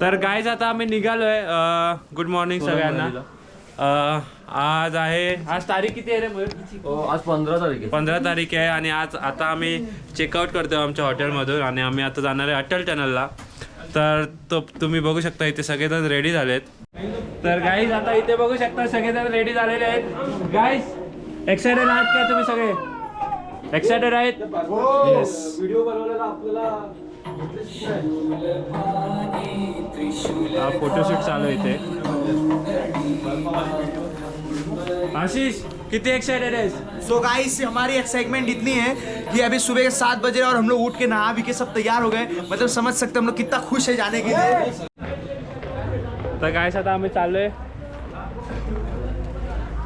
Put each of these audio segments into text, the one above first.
तर गाईज आता आम्ही निघालोय गुड मॉर्निंग सगळ्यांना. आज आहे आज तारीख किती आहे रे मयूर? आज पंधरा तारीख आहे. पंधरा तारीख आहे आणि आज आता आम्ही चेकआउट करतोय आमच्या हॉटेलमधून आणि आम्ही आता जाणार आहे अटल टनलला तर तो तुम्ही बघू शकता इथे सगळेजण रेडी झालेत. तर गाईज आता इथे बघू शकता सगळेजण रेडी झालेले आहेत. गाईज एक्सायटेड आहात का तुम्ही सगळे? एक्सायटेड आहेत हा फोटोशूट चालू आहे इथे. आशीष किती एक्सायटेड आहेस? सो गाइस हमारी एक्साइटमेंट इतनी है कि अभी सुबह के सात बजे और हम लोग उठ के नहा भी के सब तैयार हो गए मतलब समझ सकते हम लोग कितना खुश है जाने के लिए। तर काय आता आम्ही चाललोय.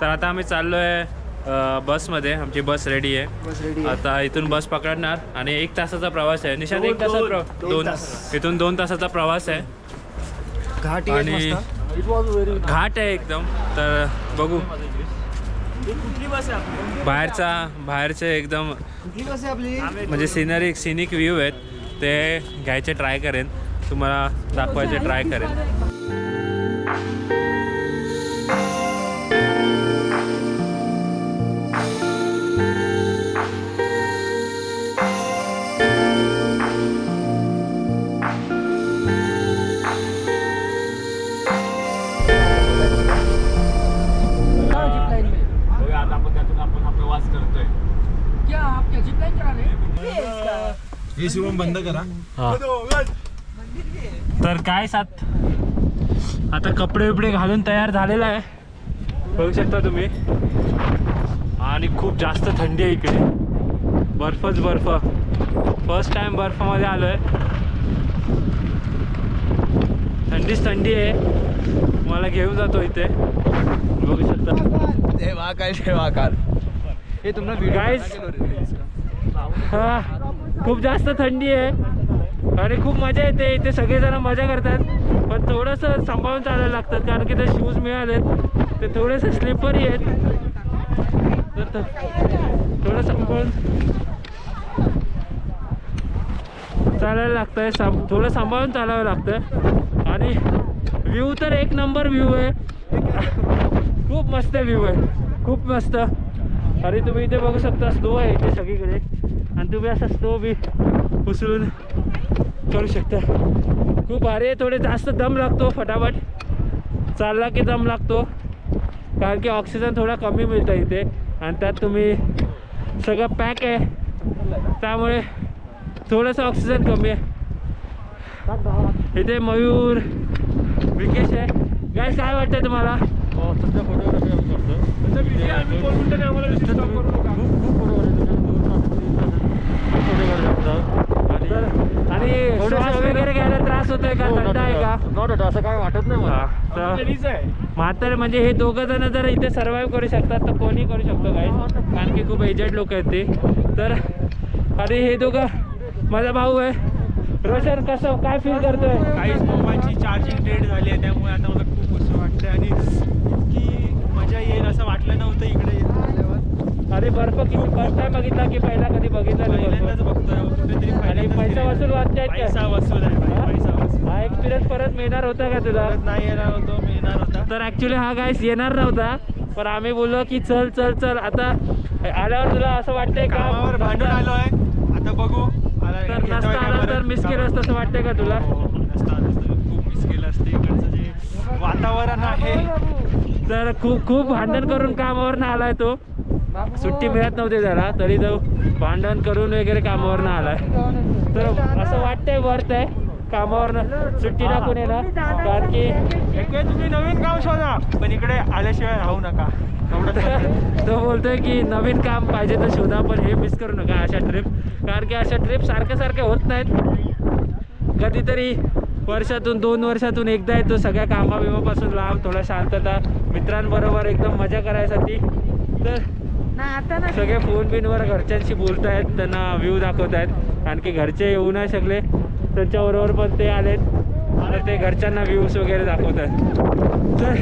तर आता आम्ही चाललोय अ, बसमध्ये. आमची बस रेडी आहे. आता इथून बस पकडणार आणि एक तासाचा प्रवास आहे. निशांत एक तासाचा प्रवास. दोन इथून दोन तासाचा प्रवास आहे. घाटी आणि घाट आहे एकदम. तर बघू. कुठली बस आहे आपली? बाहेरचा बाहेरचे एकदम कुठली बस आहे आपली? म्हणजे सिनरी सिनिक व्ह्यू आहेत. ते घ्यायचे ट्राय करेन. तुम्हाला दाखवायचे ट्राय करेन. हा क्या आप क्या जिप लाइन रहे हे? शिवम बंद करा. तर काय सात? आता कपडे बिपडे घालून तयार झालेला आहे. बघू शकता तुम्ही. आणि खूप जास्त थंडी आहे इकडे. बर्फच बर्फ. फर्स्ट टाइम बर्फामध्ये आलो आहे थंडीच थंडी आहे. मला घेऊन जातो इथे. बघू शकता. देवाकाल देवाकाल. हे तुम्हाला. हा खूप जास्त थंडी आहे. आणि खूप मजा येते. इथे सगळेजण मजा करतात. पण थोडंसं सांभाळून चालायला लागतात. कारण की ते शूज मिळालेत. ते थोडेसे स्लिपरी आहेत. तर थोडं सांभाळून चालायला लागतं आहे थोडं सांभाळून चालावं लागतं आणि व्ह्यू तर एक नंबर व्ह्यू आहे. खूप मस्त व्ह्यू आहे. खूप मस्त. अरे तुम्ही इथे बघू शकता स्नो आहे इथे सगळीकडे. आणि तुम्ही असा स्नो बी उचलून करू शकता. खूप भारी थोडे जास्त दम लागतो फटाफट. चालला की दम लागतो. कारण की ऑक्सिजन थोडा कमी मिळतं इथे. आणि त्यात तुम्ही सगळं पॅक आहे. त्यामुळे थोडंसं ऑक्सिजन कमी आहे. इथे मयूर विकेश आहे. काय काय वाटतं तुम्हाला? हो, फोटोग्राफी आणि श्वास वगैरे घ्यायला त्रास होतोय का? थंड आहे का? नॉट असं काय वाटत नाही मला. हा, तर म्हातारे म्हणजे हे दोघं जण जर इथे सर्व्हाइव्ह करू शकतात तर कोणी करू शकतो काय कारण की खूप एजड लोक आहेत ते. तर आणि हे दोघं माझा भाऊ आहे. रोशन कसं काय फील करतोय? काहीच मोबाईलची चार्जिंग डेड झाली आहे त्यामुळे आता मला खूप असं वाटतंय. आणि असं वाटलं नव्हतं इकडे अरे बर्फ किती फर्स्ट टाइम बघितला की पहिला कधी बघितला पहिल्यांदाच? बघतोय पैसा. वसूल वाटतायत का? पैसा वसूल आहे हा? पैसा वसूल हा एक्सपिरियन्स परत मिळणार होता का तुला नाही येणार होतो मी येणार होता तर ऍक्च्युली हा गायस येणार नव्हता पण आम्ही बोललो की चल चल चल आता आल्यावर तुला असं वाटतंय का कामावर भांडून आलो आहे आता बघू तर नसता आला तर? मिस केलं असतं असं वाटतंय का तुला हो, हो, नसतं आलं असतं. खूप मिस केलं असतं इकडचं जे वातावरण आहे तर खूप खूप भांडण करून कामावर ना आलाय तो. सुट्टी मिळत नव्हती त्याला तरी तो भांडण करून वगैरे कामावर ना आलाय. तर असं वाटतंय वर्थ आहे. कामावर सुट्टी टाकून येणार. कारण की तुम्ही नवीन काम शोधा पण इकडे आल्याशिवाय राहू नका. तो बोलतोय की नवीन काम पाहिजे तर शोधा पण हे मिस करू नका अशा ट्रिप कारण की अशा ट्रिप सारख्या सारख्या होत नाहीत. कधीतरी वर्षातून दोन वर्षातून एकदा येतो. सगळ्या कामाबिमापासून लांब थोडा शांतता. मित्रांबरोबर एकदम मजा करायसाठी. तर सगळे फोन बिनवर घरच्यांशी बोलत आहेत त्यांना व्ह्यू दाखवत आहेत आणखी घरचे येऊ नाही शकले. त्यांच्याबरोबर पण ते आलेत. तर ते घरच्यांना व्ह्यूज वगैरे दाखवत आहेत तर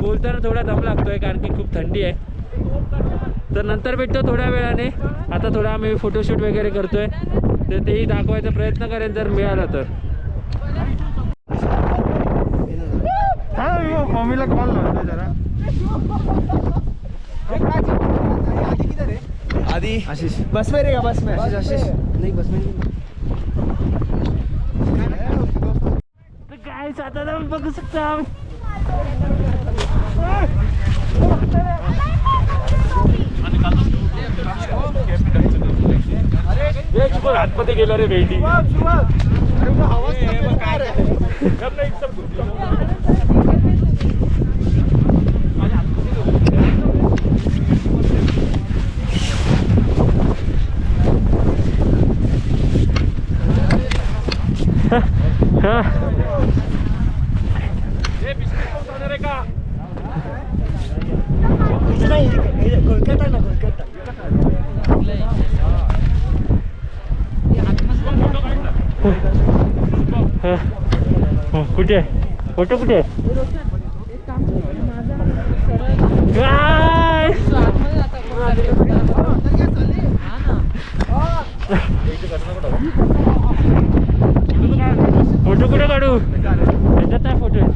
बोलताना थोडा दम लागतोय कारण की खूप थंडी आहे. तर नंतर भेटतो थोड्या वेळाने. आता थोडा आम्ही फोटोशूट वगैरे करतोय. तर तेही दाखवायचा प्रयत्न करेन जर मिळालं तर. मम्मीला कॉल लावतो जरा आदि आशीष बस में रहेगा बस में आशीष आशीष नहीं बस में तर काय आता जाऊन बघू शकता आतमध्ये गेला रे भेंडी हा हा. हो, कुठे फोटो कुठे काय? फोटो कुठे काढू त्याच्यात आहे फोटो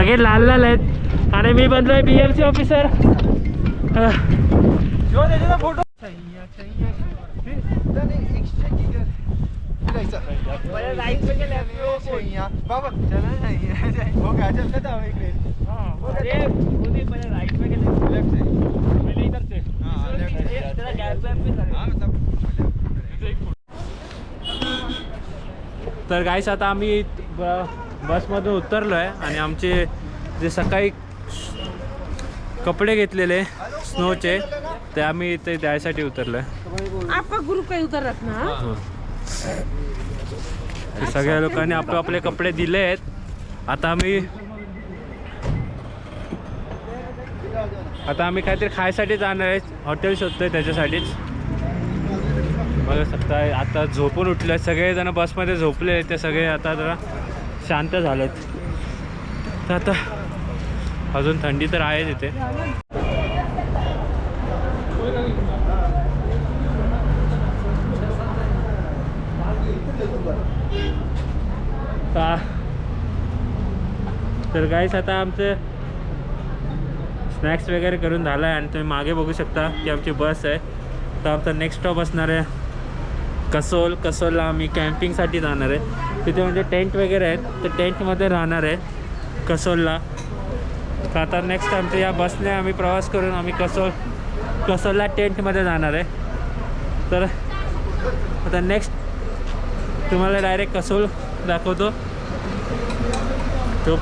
सगळे लाल लाल आहेत. आणि मी बनलोय B M C officer photo तर गाईस आता आम्ही बसमधून उतरलो आहे आणि आमचे जे सकाळी कपडे घेतलेले स्नोचे ते आम्ही इथे द्यायसाठी उतरलो आहे आपका ग्रुप का उधर रखना हाँ? ते सगळ्या लोकांनी आपले आपले कपडे दिले आहेत. आता आम्ही आता आम्ही काहीतरी खायसाठी जाणार आहे. हॉटेल शोधतोय त्याच्यासाठीच. बघू शकता आता झोपून उठले सगळेजण बसमध्ये झोपले ते सगळे. आता जरा शांत झालेत. तर आता अजून थंडी तर आहे तिथे तर गाईस आता आमचं स्नॅक्स वगैरे करून झालं आहे आणि तुम्ही मागे बघू शकता की आमची बस आहे. तर आमचा नेक्स्ट स्टॉप असणार आहे कसोल. कसोलला आम्ही कॅम्पिंगसाठी जाणार आहे. तिथे म्हणजे टेंट वगैरे आहेत. तर टेंटमध्ये राहणार आहे कसोलला. तर आता नेक्स्ट आमच्या या बसने आम्ही प्रवास करून आम्ही कसोल कसोलला टेंटमध्ये जाणार आहे. तर आता नेक्स्ट तुम्हाला डायरेक्ट कसोल दाखवतो. तो